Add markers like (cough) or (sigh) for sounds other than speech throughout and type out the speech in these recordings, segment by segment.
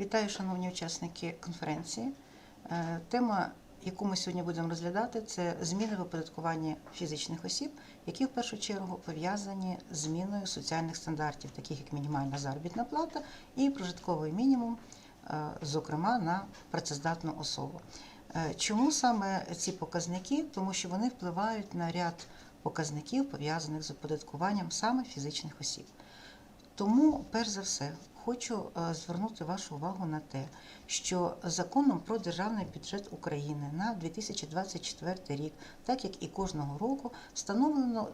Вітаю, шановні учасники конференції. Е, Тема, яку ми сьогодні будемо розглядати, це зміни в оподаткуванні фізичних осіб, які в першу чергу пов'язані з зміною соціальних стандартів, таких як мінімальна заробітна плата і прожитковий мінімум, е, зокрема на працездатну особу. Е, Чому саме ці показники? Тому що вони впливають на ряд показників, пов'язаних з оподаткуванням саме фізичних осіб. Тому, перш за все, хочу е, звернути вашу увагу на те, що законом про державний бюджет України на 2024 рік, так як і кожного року, встановлено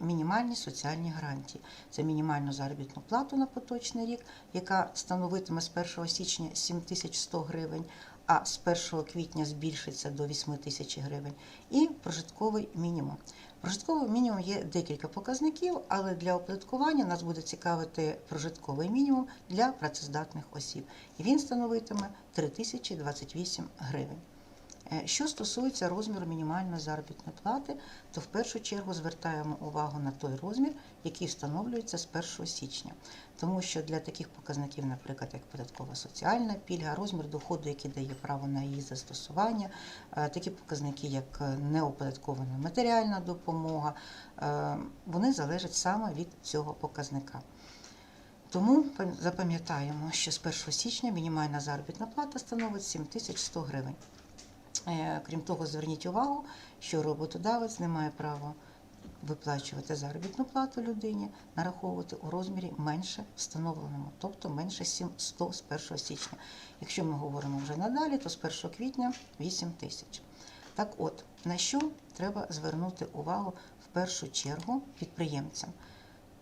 мінімальні соціальні гарантії. Це мінімальну заробітну плату на поточний рік, яка становитиме з 1 січня 7100 гривень, а з 1 квітня збільшиться до 8 тисяч гривень, і прожитковий мінімум. Прожитковий мінімум є декілька показників, але для оподаткування нас буде цікавити прожитковий мінімум для працездатних осіб. І він становитиме 3028 гривень. Е, Що стосується розміру мінімальної заробітної плати, то в першу чергу звертаємо увагу на той розмір, який встановлюється з 1 січня. Тому що для таких показників, наприклад, як податкова соціальна пільга, розмір доходу, який дає право на її застосування, е, такі показники, як е, неоподаткована матеріальна допомога, вони залежать саме від цього показника. Тому запам'ятаємо, що з 1 січня мінімальна заробітна плата становить 7100 гривень. Е, Крім того, зверніть увагу, що роботодавець не має права виплачувати заробітну плату людині, нараховувати у розмірі менше встановленому, тобто менше 700 з 1 січня. Якщо ми говоримо вже надалі, то з 1 квітня 8 тисяч. Так от, на що треба звернути увагу в першу чергу підприємцям,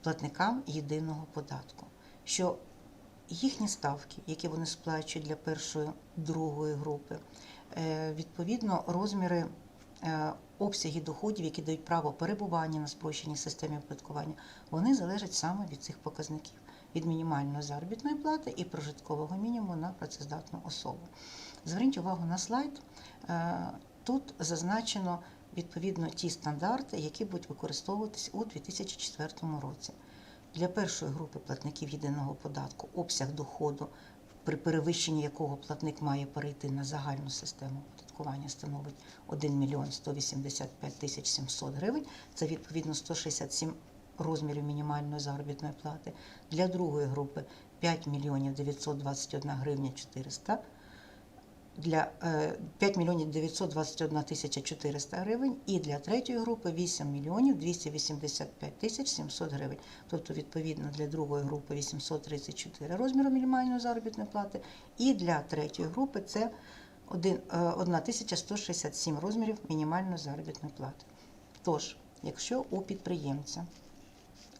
платникам єдиного податку, що їхні ставки, які вони сплачують для першої другої групи, відповідно розміри е, обсяги доходів, які дають право перебування на спрощеній системі оподаткування, вони залежать саме від цих показників. Від мінімальної заробітної плати і прожиткового мінімуму на працездатну особу. Зверніть увагу на слайд. Е, Тут зазначено відповідно ті стандарти, які будуть використовуватись у 2004 році. Для першої групи платників єдиного податку обсяг доходу, при перевищенні якого платник має перейти на загальну систему оподаткування, становить 1 мільйон 185 тисяч 700 гривень. Це відповідно 167 розмірів мінімальної заробітної плати. Для другої групи 5 мільйонів 921 гривня 400 для е, 5 мільйонів 921 тисяча 400 гривень і для третьої групи 8 мільйонів 285 тисяч 700 гривень. Тобто, відповідно, для другої групи 834 розміру мінімальної заробітної плати, і для третьої групи це один- е, 1167 розмірів мінімальної заробітної плати. Тож, якщо у підприємця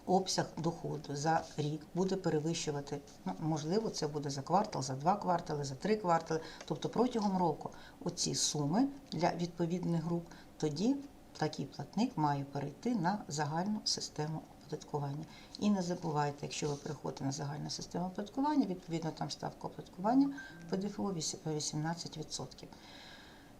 обсяг доходу за рік буде перевищувати, ну, можливо, це буде за квартал, за два квартали, за три квартали. Тобто протягом року оці суми для відповідних груп, тоді такий платник має перейти на загальну систему оподаткування. І не забувайте, якщо ви переходите на загальну систему оподаткування, відповідно там ставка оподаткування ПДФО віс- 18%.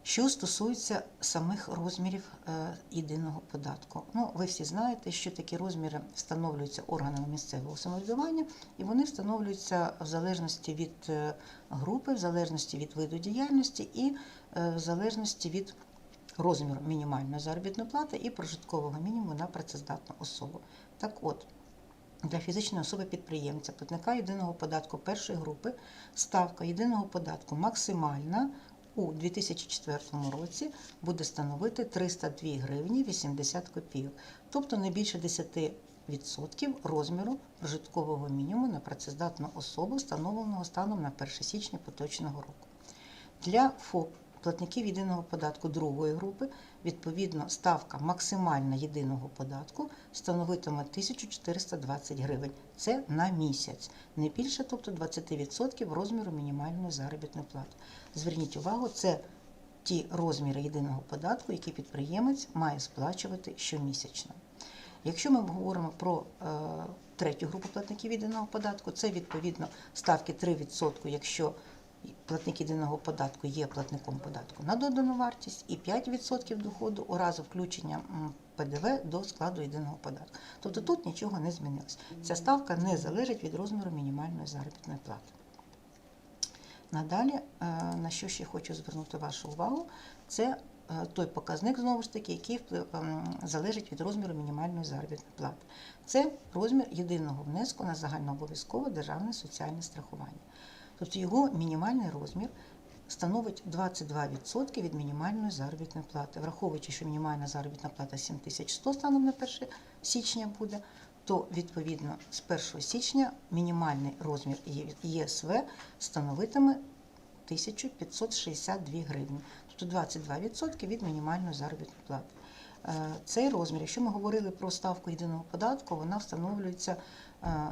Що стосується самих розмірів е, єдиного податку, ну ви всі знаєте, що такі розміри встановлюються органами місцевого самоврядування, і вони встановлюються в залежності від е, групи, в залежності від виду діяльності і е, в залежності від розміру мінімальної заробітної плати і прожиткового мінімуму на працездатну особу. Так от. Для фізичної особи підприємця, платника єдиного податку першої групи, ставка єдиного податку максимальна у 2004 році буде становити 302 гривні 80 копійок, тобто не більше 10% розміру прожиткового мінімуму на працездатну особу, встановленого станом на 1 січня поточного року. Для ФОП платників єдиного податку другої групи, відповідно, ставка максимальна єдиного податку становитиме 1420 гривень. Це на місяць, не більше, тобто 20% розміру мінімальної заробітної плати. Зверніть увагу, це ті розміри єдиного податку, які підприємець має сплачувати щомісячно. Якщо ми говоримо про е, третю групу платників єдиного податку, це відповідно ставки 3%, якщо платник єдиного податку є платником податку на додану вартість, і 5% доходу у разу включення ПДВ до складу єдиного податку. Тобто тут нічого не змінилось. Ця ставка не залежить від розміру мінімальної заробітної плати. Надалі, е, на що ще хочу звернути вашу увагу, це е, той показник, знову ж таки, який ем, залежить від розміру мінімальної заробітної плати. Це розмір єдиного внеску на загальнообов'язкове державне соціальне страхування. Тобто його мінімальний розмір становить 22% від мінімальної заробітної плати. Враховуючи, що мінімальна заробітна плата 7100 станом на 1 січня буде, то відповідно з 1 січня мінімальний розмір ЄСВ становитиме 1562 гривні, тобто 22% від мінімальної заробітної плати. Е, Цей розмір, якщо ми говорили про ставку єдиного податку, вона встановлюється е,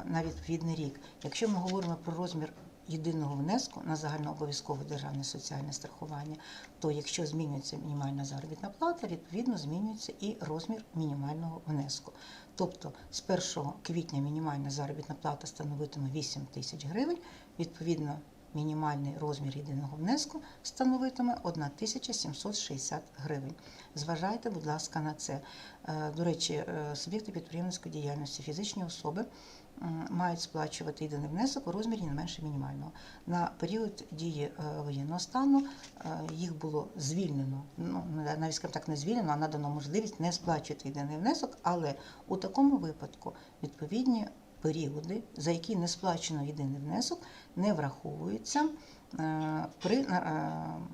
на відповідний рік. Якщо ми говоримо про розмір єдиного внеску на загальнообов'язкове державне соціальне страхування, то якщо змінюється мінімальна заробітна плата, відповідно змінюється і розмір мінімального внеску. Тобто з 1 квітня мінімальна заробітна плата становитиме 8 тисяч гривень, відповідно мінімальний розмір єдиного внеску становитиме 1760 гривень. Зважайте, будь ласка, на це. Е, До речі, е, суб'єкти підприємницької діяльності, фізичні особи мають сплачувати єдиний внесок у розмірі не менше мінімального. На період дії е, воєнного стану е, їх було звільнено, ну навіть скажімо так, не звільнено, а надано можливість не сплачувати єдиний внесок, але у такому випадку відповідні періоди, за які не сплачено єдиний внесок, не враховуються е, при е,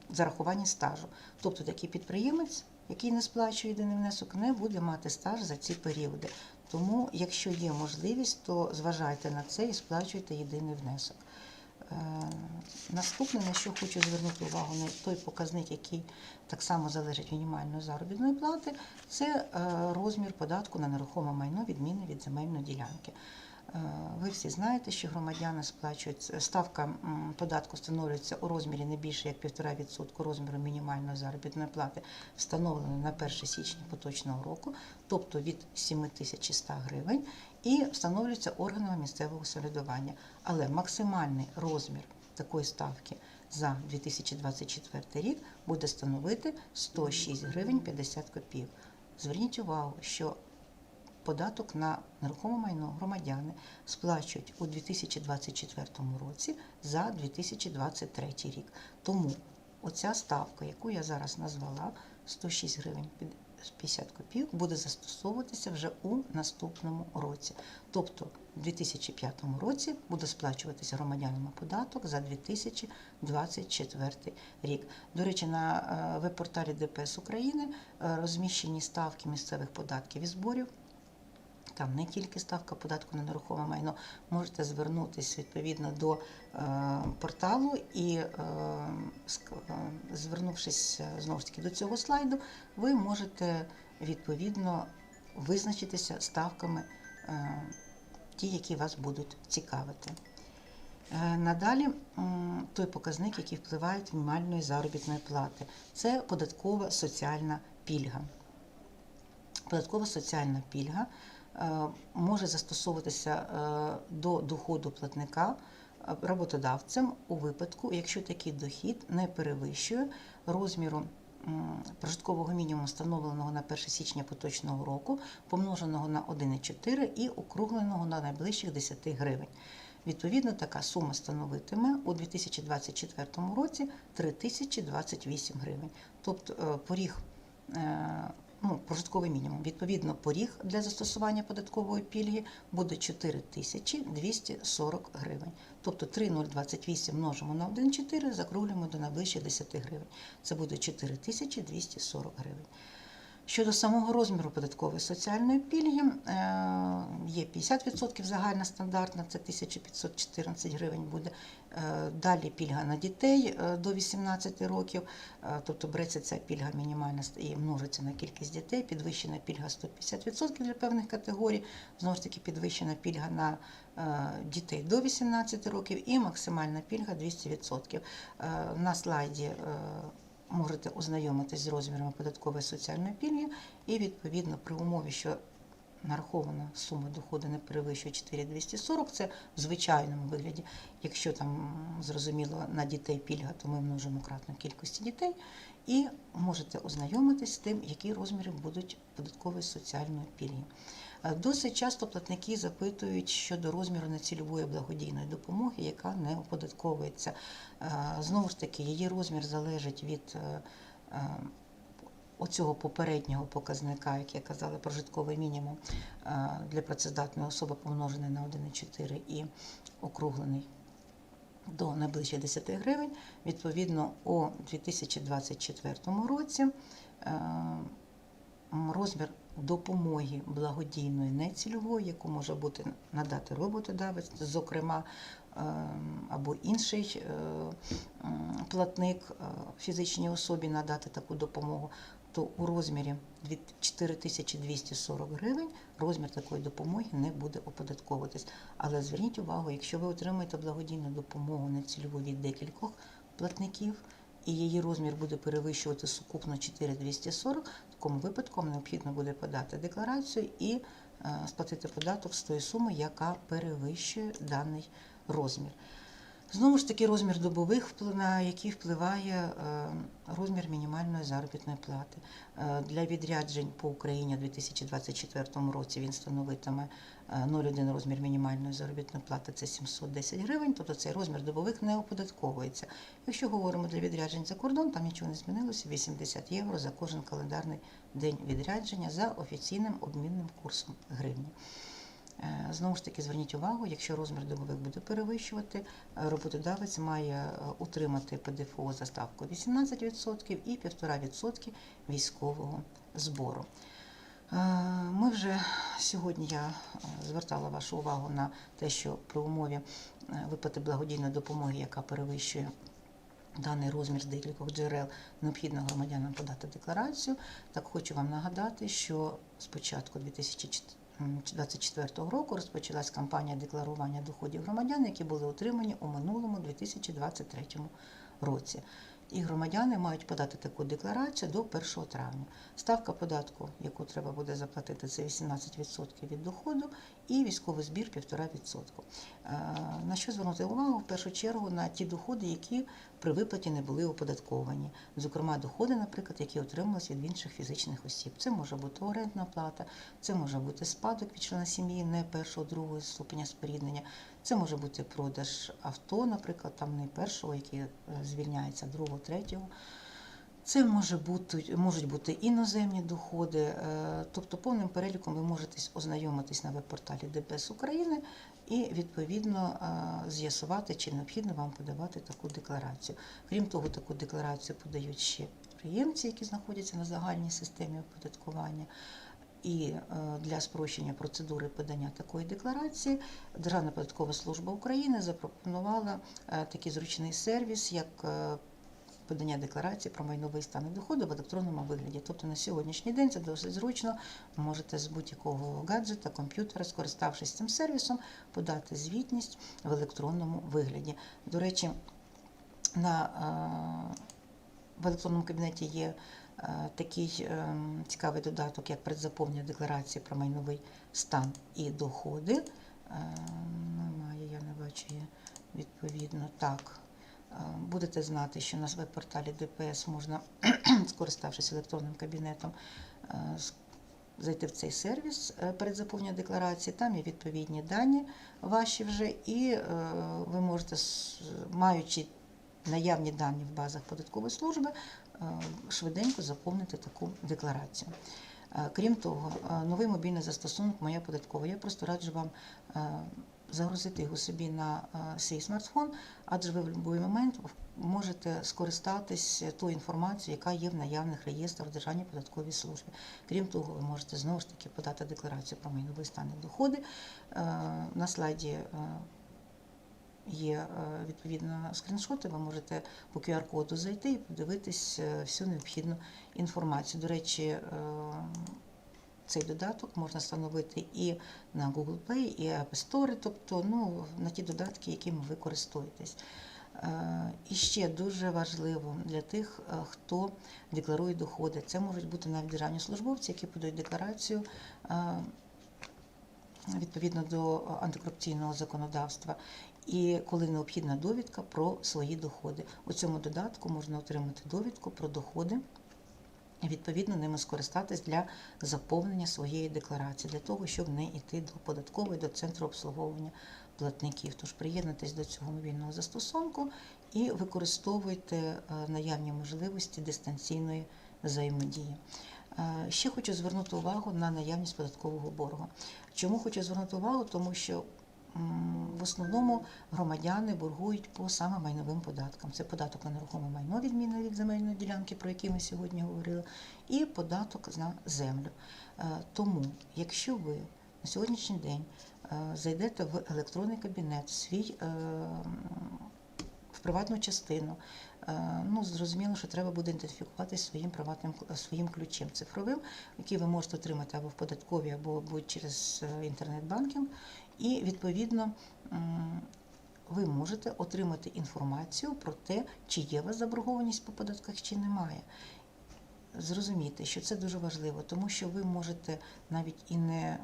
зарахуванні стажу. Тобто такий підприємець, який не сплачує єдиний внесок, не буде мати стаж за ці періоди. Тому, якщо є можливість, то зважайте на це і сплачуйте єдиний внесок. Е, Наступне, на що хочу звернути увагу, на той показник, який так само залежить мінімальної заробітної плати, це е, розмір податку на нерухоме майно відміни від земельної ділянки. Е, Ви всі знаєте, що громадяни сплачують ставка податку встановлюється у розмірі не більше як 1,5% розміру мінімальної заробітної плати, встановленої на 1 січня поточного року, тобто від 7100 гривень, і встановлюється органами місцевого самоврядування. Але максимальний розмір такої ставки за 2024 рік буде становити 106 гривень 50 копійок. Зверніть увагу, що податок на нерухоме майно громадяни сплачують у 2024 році за 2023 рік. Тому оця ставка, яку я зараз назвала, 106 гривень 50 копійок, буде застосовуватися вже у наступному році. Тобто у 2005 році буде сплачуватися громадянам податок за 2024 рік. До речі, на е, веб-порталі ДПС України е, розміщені ставки місцевих податків і зборів. Там не тільки ставка податку на нерухоме майно, можете звернутися відповідно до е, порталу і, е, е, звернувшись знову ж таки до цього слайду, ви можете відповідно визначитися ставками ті, які вас будуть цікавити. Надалі той показник, який впливає від мінімальної заробітної плати, це податкова соціальна пільга. Податкова соціальна пільга може застосовуватися е, до доходу платника е, роботодавцем у випадку, якщо такий дохід не перевищує розміру прожиткового мінімуму, встановленого на 1 січня поточного року, помноженого на 1,4 і округленого на найближчих 10 гривень. Відповідно, така сума становитиме у 2024 році 3028 гривень. Тобто е, поріг е, ну, прожитковий мінімум. Відповідно, поріг для застосування податкової пільги буде 4240 гривень. Тобто 3,028 множимо на 1,4, закруглюємо до найближчих 10 гривень. Це буде 4240 гривень. Щодо самого розміру податкової соціальної пільги, е, є 50% загальна стандартна, це 1514 гривень буде. Е, Далі пільга на дітей е, до 18 років, тобто береться ця пільга мінімальна і множиться на кількість дітей, підвищена пільга 150% для певних категорій, знову ж таки підвищена пільга на дітей до 18 років і максимальна пільга 200%. Е, На слайді можете ознайомитись з розмірами податкової соціальної пільги, і відповідно при умові, що нарахована сума доходу не перевищує 4240, це в звичайному вигляді. Якщо там зрозуміло на дітей пільга, то ми множимо кратно кількості дітей, і можете ознайомитись з тим, які розміри будуть податкової соціальної пільги. Е, Досить часто платники запитують щодо розміру нецільової благодійної допомоги, яка не оподатковується. Е, Знову ж таки, її розмір залежить від е, оцього попереднього показника, як я казала, прожитковий мінімум для працездатної особи помножений на 1,4 і округлений до найближче 10 гривень. Відповідно, у 2024 році розмір допомоги благодійної нецільової, яку може бути надати роботодавець, зокрема, е, або інший е, платник е, фізичній особі надати таку допомогу, то у розмірі 4240 гривень розмір такої допомоги не буде оподатковуватись. Але зверніть увагу, якщо ви отримаєте благодійну допомогу нецільову від декількох платників, і її розмір буде перевищувати сукупно 4240, в такому випадку вам необхідно буде подати декларацію і е, сплатити податок з тої суми, яка перевищує даний розмір. Знову ж таки, розмір добових, на який впливає е, розмір мінімальної заробітної плати. Е, Для відряджень по Україні у 2024 році він становитиме 0,1 розмір мінімальної заробітної плати це 710 гривень, тобто цей розмір добових не оподатковується. Якщо говоримо для відряджень за кордон, там нічого не змінилося 80 євро за кожен календарний день відрядження за офіційним обмінним курсом гривні. Е, Знову ж таки, зверніть увагу, якщо розмір добових буде перевищувати, е, роботодавець має е, утримати ПДФО за ставкою 18% і 1,5% військового збору. Е, Ми вже сьогодні я е, звертала вашу увагу на те, що при умові е, виплати благодійної допомоги, яка перевищує даний розмір з декількох джерел, необхідно громадянам подати декларацію. Так хочу вам нагадати, що з початку 2024 року розпочалась кампанія декларування доходів громадян, які були отримані у минулому 2023 році. І громадяни мають подати таку декларацію до 1 травня. Ставка податку, яку треба буде заплатити, це 18% від доходу і військовий збір 1,5%. Е, На що звернути увагу? В першу чергу на ті доходи, які при виплаті не були оподатковані. Зокрема, доходи, наприклад, які отрималися від інших фізичних осіб. Це може бути орендна плата, це може бути спадок від члена сім'ї не першого, другого ступеня споріднення. Це може бути продаж авто, наприклад, там не першого, який е, звільняється, другого, третього. Це може бути, можуть бути іноземні доходи, е, тобто повним переліком ви можете ознайомитись на веб-порталі ДПС України і відповідно е, з'ясувати, чи необхідно вам подавати таку декларацію. Крім того, таку декларацію подають ще підприємці, які знаходяться на загальній системі оподаткування. І е, для спрощення процедури подання такої декларації Державна податкова служба України запропонувала е, такий зручний сервіс, як е, подання декларації про майновий стан і доходи в електронному вигляді. Тобто на сьогоднішній день це досить зручно. Можете з будь-якого гаджета, комп'ютера, скориставшись цим сервісом, подати звітність в електронному вигляді. До речі, на, в електронному кабінеті є такий е, цікавий додаток, як предзаповнення декларації про майновий стан і доходи. Е, Немає, я не бачу її відповідно так. Е, Будете знати, що на веб-порталі ДПС можна, (clears throat) скориставшись електронним кабінетом, е, зайти в цей сервіс е, перед заповненням декларації. Там є відповідні дані ваші вже, і е, ви можете, маючи наявні дані в базах податкової служби, е, швиденько заповнити таку декларацію. Е, Крім того, е, новий мобільний застосунок Моя податкова. Я просто раджу вам е, загрузити його собі на е, свій смартфон, адже ви в будь-який момент можете скористатись тою інформацією, яка є в наявних реєстрах в Державній податковій службі. Крім того, ви можете знову ж таки подати декларацію про майновий стан доходи. Е, На слайді е, є е, відповідно скріншоти, ви можете по QR-коду зайти і подивитись е, всю необхідну інформацію. До речі, е, цей додаток можна встановити і на Google Play, і App Store, тобто ну, на ті додатки, якими ви користуєтесь. І ще дуже важливо для тих, хто декларує доходи. Це можуть бути навіть державні службовці, які подають декларацію відповідно до антикорупційного законодавства. І коли необхідна довідка про свої доходи. У цьому додатку можна отримати довідку про доходи відповідно ними скористатись для заповнення своєї декларації, для того, щоб не йти до податкової, до центру обслуговування платників. Тож приєднуйтесь до цього мобільного застосунку і використовуйте е, наявні можливості дистанційної взаємодії. Е, Ще хочу звернути увагу на наявність податкового боргу. Чому хочу звернути увагу? Тому що в основному громадяни боргують по саме майновим податкам. Це податок на нерухоме майно, відмінно від земельної ділянки, про який ми сьогодні говорили, і податок на землю. Е, Тому, якщо ви на сьогоднішній день е, зайдете в електронний кабінет, свій е, в приватну частину. Е, Ну, зрозуміло, що треба буде ідентифікуватися своїм приватним своїм ключем цифровим, який ви можете отримати або в податковій, або будь через е, інтернет-банкінг. І відповідно ви можете отримати інформацію про те, чи є у вас заборгованість по податках, чи немає. Зрозумійте, що це дуже важливо, тому що ви можете навіть і не е,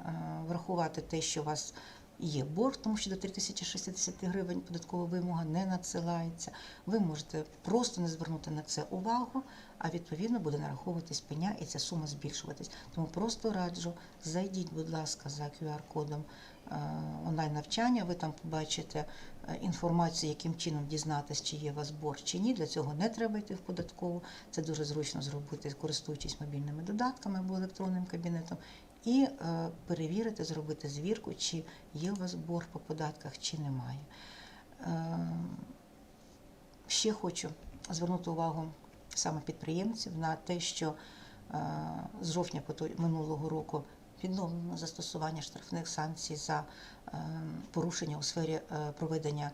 врахувати те, що у вас є борг, тому що до 3060 гривень податкова вимога не надсилається. Ви можете просто не звернути на це увагу, а відповідно буде нараховуватись пеня і ця сума збільшуватись. Тому просто раджу, зайдіть, будь ласка, за QR-кодом онлайн навчання. Ви там побачите е, інформацію, яким чином дізнатися, чи є у вас борг чи ні. Для цього не треба йти в податкову. Це дуже зручно зробити, користуючись мобільними додатками або електронним кабінетом. І е, перевірити, зробити звірку, чи є у вас борг по податках, чи немає. Е, ще хочу звернути увагу саме підприємців на те, що е, з жовтня минулого року відновлено застосування штрафних санкцій за порушення у сфері проведення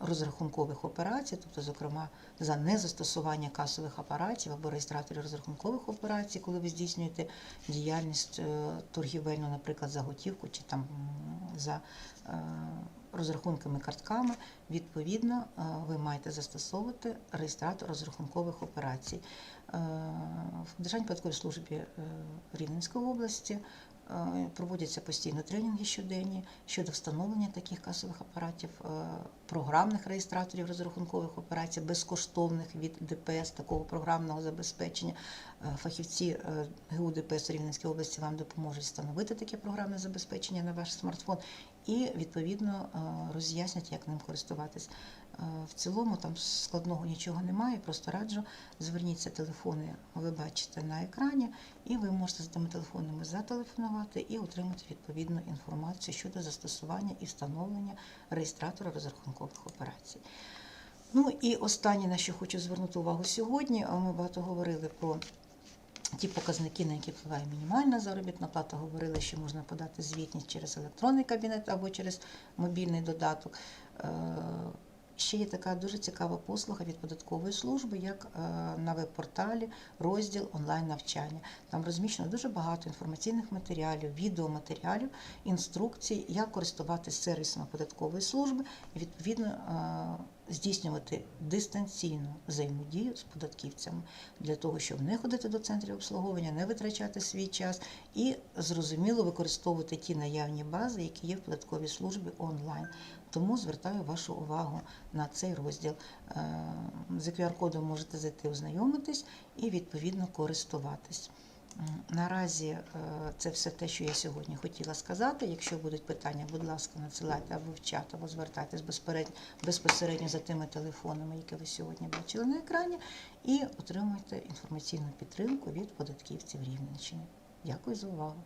розрахункових операцій, тобто, зокрема, за незастосування касових апаратів або реєстраторів розрахункових операцій, коли ви здійснюєте діяльність е, торгівельну, наприклад, за готівку чи там за е, розрахунками картками, відповідно, е, ви маєте застосовувати реєстратор розрахункових операцій. В Державній податковій службі Рівненської області проводяться постійно тренінги щоденні щодо встановлення таких касових апаратів, е, програмних реєстраторів розрахункових операцій, безкоштовних від ДПС, такого програмного забезпечення. Е, Фахівці е, ГУ ДПС Рівненської області вам допоможуть встановити таке програмне забезпечення на ваш смартфон і відповідно е, роз'яснять, як ним користуватись. Е, В цілому там складного нічого немає, просто раджу зверніться телефони, ви бачите на екрані, і ви можете з тими телефонами зателефонувати і отримати відповідну інформацію щодо застосування і встановлення реєстратора розрахункових операцій. Ну і останнє, на що хочу звернути увагу сьогодні, ми багато говорили про ті показники, на які впливає мінімальна заробітна плата, говорили, що можна подати звітність через електронний кабінет або через мобільний додаток. Ще є така дуже цікава послуга від податкової служби, як е, на веб-порталі розділ онлайн-навчання. Там розміщено дуже багато інформаційних матеріалів, відеоматеріалів, інструкцій, як користуватися сервісами податкової служби і відповідно е, здійснювати дистанційну взаємодію з податківцями для того, щоб не ходити до центрів обслуговування, не витрачати свій час і зрозуміло використовувати ті наявні бази, які є в податковій службі онлайн. Тому звертаю вашу увагу на цей розділ. Е, За QR-кодом можете зайти ознайомитись і відповідно користуватись. Наразі е, це все те, що я сьогодні хотіла сказати. Якщо будуть питання, будь ласка, надсилайте або в чат, або звертайтесь безпосередньо за тими телефонами, які ви сьогодні бачили на екрані, і отримуйте інформаційну підтримку від податківців Рівненщини. Дякую за увагу.